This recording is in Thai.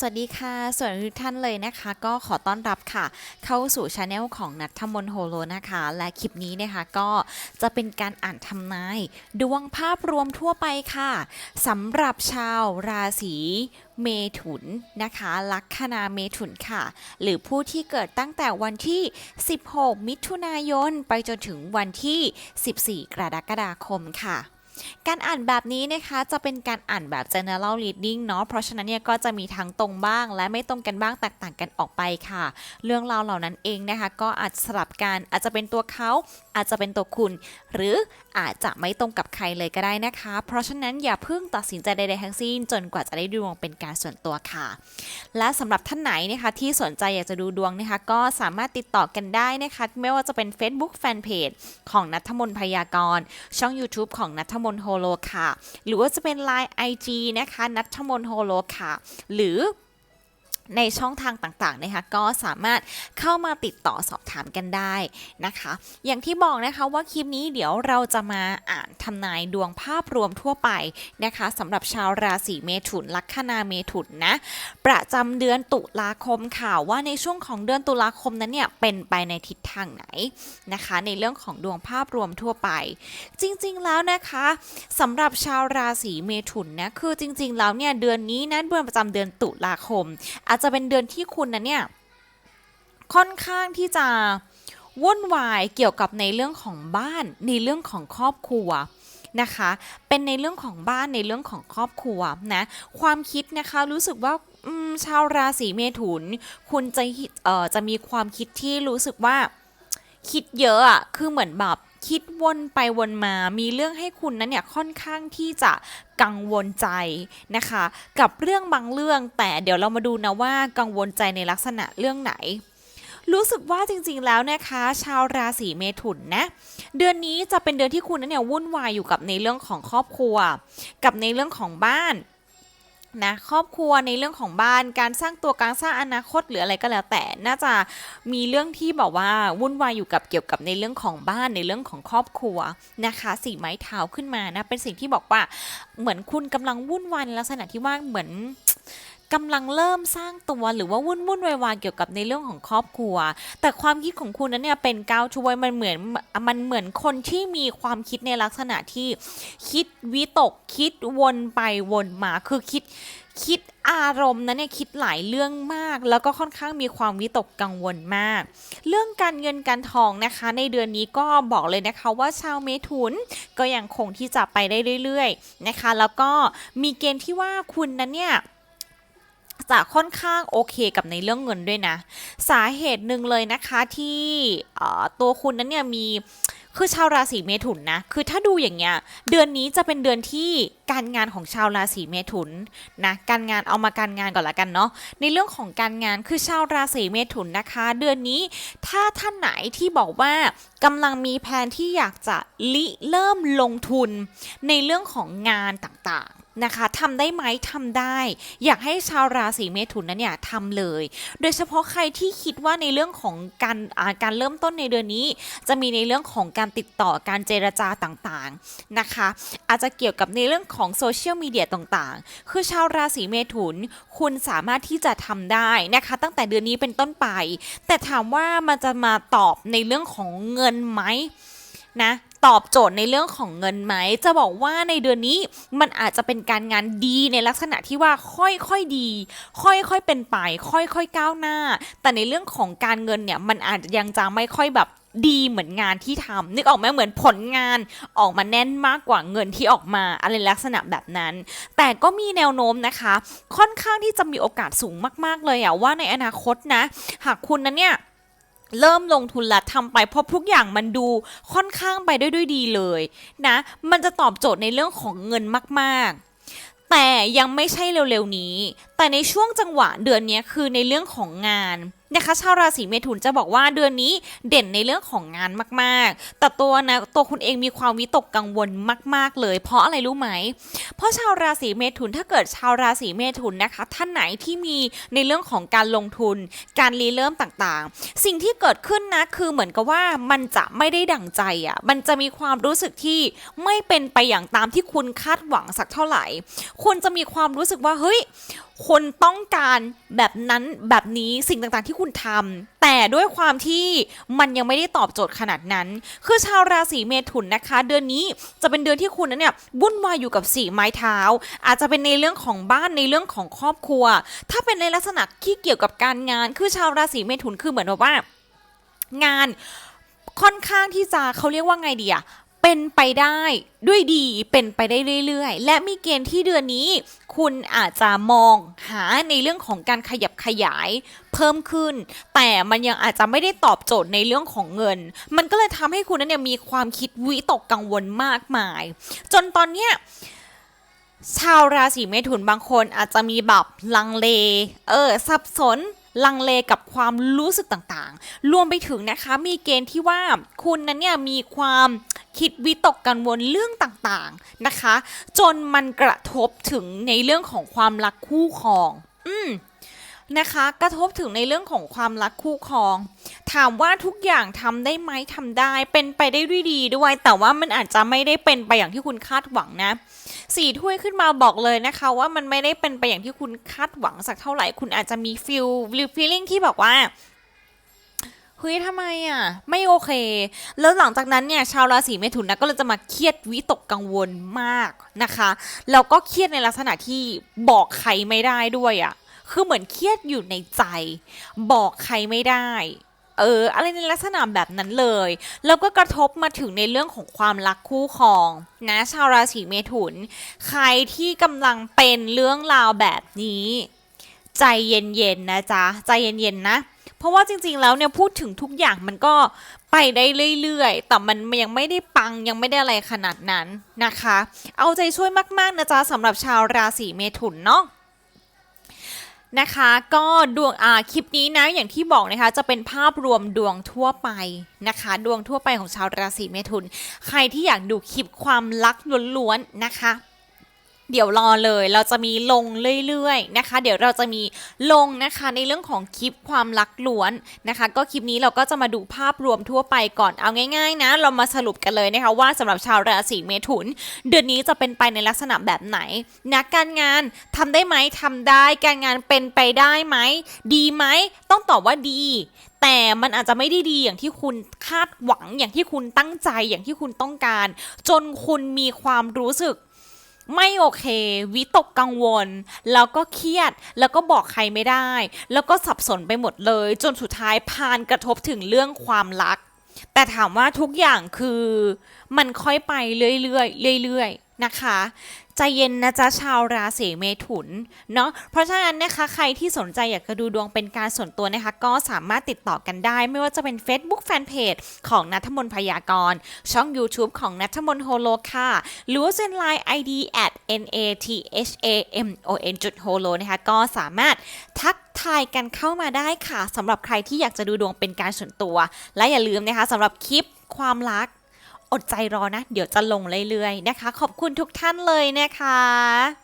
สวัสดีค่ะ ส่วัสดีทุกท่านเลยนะคะ ก็ขอต้อนรับค่ะ เข้าสู่ช anel ของนัทธมนโฮโลนะคะ และคลิปนี้นะคะก็จะเป็นการอ่านทำนาย ดวงภาพรวมทั่วไปค่ะสำหรับชาวราศีเมถุนนะคะ ลัคนาเมถุนค่ะ หรือผู้ที่เกิดตั้งแต่วันที่ 16 มิถุนายน ไปจนถึงวันที่ 14 กรกฎาคมค่ะ การอ่านแบบนี้นะคะจะเป็นการอ่านแบบ general reading เนาะเพราะฉะนั้นเนี่ยก็จะมีทั้งตรงบ้าง และไม่ตรงกันบ้างแตกต่างกันออกไปค่ะ เรื่องราวเหล่านั้นเองนะคะ ก็อาจสลับกันอาจจะเป็นตัวเขา อาจจะเป็นตัวคุณ หรืออาจจะไม่ตรงกับใครเลยก็ได้นะคะ เพราะฉะนั้นอย่าเพิ่งตัดสินใจใดๆทั้งสิ้น จนกว่าจะได้ดวงเป็นการส่วนตัวค่ะ และสำหรับท่านไหนนะคะที่สนใจอยากจะดูดวงนะคะ ก็สามารถติดต่อกันได้นะคะ ไม่ว่าจะเป็น Facebook Fanpage ของนัทมนพยากรณ์ช่อง YouTube ของนัทมนโฮโลค่ะ หรือว่าจะเป็น Line IG นะคะนัทมนโฮโลค่ะ หรือ ในช่องทางต่างๆนะคะก็สามารถเข้ามาติดต่อสอบถามกันได้นะคะ อย่างที่บอกนะคะว่าคลิปนี้เดี๋ยวเราจะมาอ่านทำนายดวงภาพรวมทั่วไปนะคะสำหรับชาวราศีเมถุนลัคนาเมถุนนะประจำเดือนตุลาคมค่ะว่าในช่วงของเดือนตุลาคมนั้นเนี่ยเป็นไปในทิศทางไหนนะคะ ในเรื่องของดวงภาพรวมทั่วไป จริงๆแล้วนะคะสำหรับชาวราศีเมถุนนะคือจริง ๆ แล้วเนี่ยเดือนนี้นะเดือนประจำเดือนตุลาคมอาจจะเป็นเดือนที่คุณนะเนี่ยค่อนข้างที่จะวุ่นวายเกี่ยวกับในเรื่องของบ้านในเรื่องของครอบครัวนะคะ เป็นในเรื่องของบ้านในเรื่องของครอบครัวนะความคิดนะคะรู้สึกว่าชาวราศีเมถุน คุณจะอ่อจะมีความคิดที่รู้สึกว่าคิดเยอะอะคือเหมือนแบบ คิดวนไปวนมา มีเรื่องให้คุณนั้นเนี่ยค่อนข้างที่จะกังวลใจนะคะ กับเรื่องบางเรื่อง แต่เดี๋ยวเรามาดูนะว่ากังวลใจในลักษณะเรื่องไหนรู้สึกว่าจริงๆ แล้วนะคะ ชาวราศีเมถุนนะ เดือนนี้จะเป็นเดือนที่คุณนั้นเนี่ยวุ่นวายอยู่กับในเรื่องของครอบครัว กับในเรื่องของบ้าน นะครอบครัวในเรื่องของบ้านการสร้างตัวการสร้างอนาคตหรืออะไรก็แล้วแต่น่าจะมีเรื่องที่บอกว่าวุ่นวายอยู่กับเกี่ยวกับในเรื่องของบ้านในเรื่องของครอบครัวนะคะสีไม้เท้าขึ้นมานะเป็นสิ่งที่บอกว่าเหมือนคุณกำลังวุ่นวายในลักษณะที่ว่าเหมือน กำลังเริ่มสร้างตัวหรือว่าวุ่นวุ่นวายวายเกี่ยวกับในเรื่องของครอบครัว แต่ความคิดของคุณนั้นเนี่ยเป็นก้าวช่วยมันเหมือนมันเหมือนคนที่มีความคิดในลักษณะที่คิดวิตกคิดวนไปวนมาคือคิดคิดอารมณ์นั้นเนี่ยคิดหลายเรื่องมาก แล้วก็ค่อนข้างมีความวิตกกังวลมาก เรื่องการเงินการทองนะคะ ในเดือนนี้ก็บอกเลยนะคะว่าชาวเมถุนก็ยังคงที่จะไปได้เรื่อย ๆ นะคะ แล้วก็มีเกณฑ์ที่ว่าคุณนั้นเนี่ย จะค่อนข้างโอเคกับในเรื่องเงินด้วยนะ สาเหตุหนึ่งเลยนะคะที่ตัวคุณนั้นเนี่ยมีคือชาวราศีเมถุนนะ คือถ้าดูอย่างเงี้ย เดือนนี้จะเป็นเดือนที่การงานของชาวราศีเมถุนนะ การงานเอามาการงานก่อนละกันเนาะ ในเรื่องของการงานคือชาวราศีเมถุนนะคะ เดือนนี้ถ้าท่านไหนที่บอกว่ากำลังมีแผนที่อยากจะลิเริ่มลงทุนในเรื่องของงานต่างๆ นะคะทำได้ไหมทำได้ อยากให้ชาวราศีเมถุนนั้นเนี่ยทำเลย โดยเฉพาะใครที่คิดว่าในเรื่องของการการเริ่มต้นในเดือนนี้ จะมีในเรื่องของการติดต่อการเจรจาต่างๆนะคะ อาจจะเกี่ยวกับในเรื่องของโซเชียลมีเดียต่างๆ คือชาวราศีเมถุน คุณสามารถที่จะทำได้นะคะ ตั้งแต่เดือนนี้เป็นต้นไป แต่ถามว่ามันจะมาตอบในเรื่องของเงินไหมนะ ตอบโจทย์ในเรื่องของเงินไหม จะบอกว่าในเดือนนี้มันอาจจะเป็นการงานดีในลักษณะที่ว่าค่อยๆดี ค่อยๆเป็นไป ค่อยๆก้าวหน้า แต่ในเรื่องของการเงินเนี่ยมันอาจจะยังจะไม่ค่อยแบบดีเหมือนงานที่ทำนึกออกไหมเหมือนผลงานออกมาแน่นมากกว่าเงินที่ออกมาอะไรลักษณะแบบนั้น แต่ก็มีแนวโน้มนะคะ ค่อนข้างที่จะมีโอกาสสูงมาก ๆเลยอะว่าในอนาคตนะ หากคุณนั้นเนี่ย เริ่มลงทุนละทำไปเพราะทุกอย่างมันดูค่อนข้างไปได้ด้วยดีเลยนะ มันจะตอบโจทย์ในเรื่องของเงินมากๆ แต่ยังไม่ใช่เร็วๆนี้ แต่ในช่วงจังหวะเดือนนี้คือในเรื่องของงาน นะคะชาวราศีเมถุนจะบอกว่าเดือนนี้เด่นในเรื่องของงานมากๆ แต่ตัวนะตัวคุณเองมีความวิตกกังวลมาก ๆ เลย เพราะอะไรรู้ไหม เพราะชาวราศีเมถุนถ้าเกิดชาวราศีเมถุนนะคะ ท่านไหนที่มีในเรื่องของการลงทุน การรีเริ่มต่างๆ สิ่งที่เกิดขึ้นนะคือเหมือนกับว่ามันจะไม่ได้ดั่งใจอะ่ะมันจะมีความรู้สึกที่ไม่เป็นไปอย่างตามที่คุณคาดหวังสักเท่าไหร่ คุณจะมีความรู้สึกว่าเฮ้ยคุณต้องการแบบนั้นแบบนี้สิ่งต่างๆที่คุณทำแต่ด้วยความที่มันยังไม่ได้ตอบโจทย์ขนาดนั้น คือชาวราศีเมถุนนะคะ เดือนนี้จะเป็นเดือนที่คุณนั้นเนี่ยวุ่นวายอยู่กับสีไม้เท้า อาจจะเป็นในเรื่องของบ้านในเรื่องของครอบครัว ถ้าเป็นในลักษณะที่เกี่ยวกับการงาน คือชาวราศีเมถุนคือเหมือนแบบว่า งานค่อนข้างที่จะเขาเรียกว่าไงดีอะ เป็นไปได้ด้วยดีเป็นไปได้เรื่อยๆ และมีเกณฑ์ที่เดือนนี้ คุณอาจจะมองหาในเรื่องของการขยับขยายเพิ่มขึ้น แต่มันยังอาจจะไม่ได้ตอบโจทย์ในเรื่องของเงิน มันก็เลยทำให้คุณนั้นเนี่ยมีความคิดวิตกกังวลมากมาย จนตอนเนี้ยชาวราศีเมถุนบางคนอาจจะมีแบบลังเล เออ สับสนลังเลกับความรู้สึกต่างๆ รวมไปถึงนะคะ มีเกณฑ์ที่ว่าคุณนั้นเนี่ยมีความ คิดวิตกกังวลเรื่องต่างๆนะคะ จนมันกระทบถึงในเรื่องของความรักคู่ครอง อืมนะคะ กระทบถึงในเรื่องของความรักคู่ครอง ถามว่าทุกอย่างทำได้ไหมทำได้ เป็นไปได้ด้วยดีด้วย แต่ว่ามันอาจจะไม่ได้เป็นไปอย่างที่คุณคาดหวังนะสี่ถ้วยขึ้นมาบอกเลยนะคะว่ามันไม่ได้เป็นไปอย่างที่คุณคาดหวังสักเท่าไหร่ คุณอาจจะมีฟิลหรือฟีลลิ่งที่บอกว่า เฮ้ยทำไมอะ ไม่โอเค แล้วหลังจากนั้นเนี่ยชาวราศีเมถุนนะก็เลยจะมาเครียดวิตกกังวลมากนะคะแล้วก็เครียดในลักษณะที่บอกใครไม่ได้ด้วยอะคือเหมือนเครียดอยู่ในใจ บอกใครไม่ได้เอออะไรในลักษณะแบบนั้นเลย แล้วก็กระทบมาถึงในเรื่องของความรักคู่ครองนะชาวราศีเมถุน ใครที่กำลังเป็นเรื่องราวแบบนี้ ใจเย็นๆนะจ๊ะ ใจเย็นๆนะ เพราะว่าจริงๆแล้วเนี่ยพูดถึงทุกอย่างมันก็ไปได้เรื่อยๆ แต่มันยังไม่ได้ปังยังไม่ได้อะไรขนาดนั้นนะคะ เอาใจช่วยมากๆนะจ๊ะสำหรับชาวราศีเมถุนเนาะนะคะก็ดวงอ่าคลิปนี้นะอย่างที่บอกนะคะจะเป็นภาพรวมดวงทั่วไปนะคะ ดวงทั่วไปของชาวราศีเมถุน ใครที่อยากดูคลิปความรักล้วนๆนะคะ เดี๋ยวรอเลยเราจะมีลงเรื่อยๆนะคะ เดี๋ยวเราจะมีลงนะคะในเรื่องของคลิปความรักล้วนนะคะ ก็คลิปนี้เราก็จะมาดูภาพรวมทั่วไปก่อนเอาง่ายๆนะเรามาสรุปกันเลยนะคะว่าสำหรับชาวราศีเมถุน เดือนนี้จะเป็นไปในลักษณะแบบไหนนะการงานทำได้ไหมทำได้การงานเป็นไปได้ไหมดีไหมต้องตอบว่าดีแต่มันอาจจะไม่ได้ดีอย่างที่คุณคาดหวังอย่างที่คุณตั้งใจอย่างที่คุณต้องการ จนคุณมีความรู้สึก ไม่โอเค วิตกกังวล แล้วก็เครียด แล้วก็บอกใครไม่ได้ แล้วก็สับสนไปหมดเลย จนสุดท้ายพานกระทบถึงเรื่องความรัก แต่ถามว่าทุกอย่างคือมันค่อยไปเรื่อยๆเรื่อยๆ นะคะใจเย็นนะจ๊ะชาวราศีเมถุนเนาะเพราะฉะนั้นนะคะใครที่สนใจอยากจะดูดวงเป็นการส่วนตัวนะคะ ก็สามารถติดต่อกันได้ ไม่ว่าจะเป็น Facebook Fanpage ของนัทมนพยากรณ์ช่อง YouTube ของนัทมนโฮโลค่ะ หรือว่าเซนไลน์ ID at n a t h a m o n จุดโฮโลนะคะ ก็สามารถทักทายกันเข้ามาได้ค่ะสำหรับใครที่อยากจะดูดวงเป็นการส่วนตัว และอย่าลืมนะคะสำหรับคลิปความรัก อดใจรอนะ เดี๋ยวจะลงเรื่อยๆนะคะ ขอบคุณทุกท่านเลยนะคะ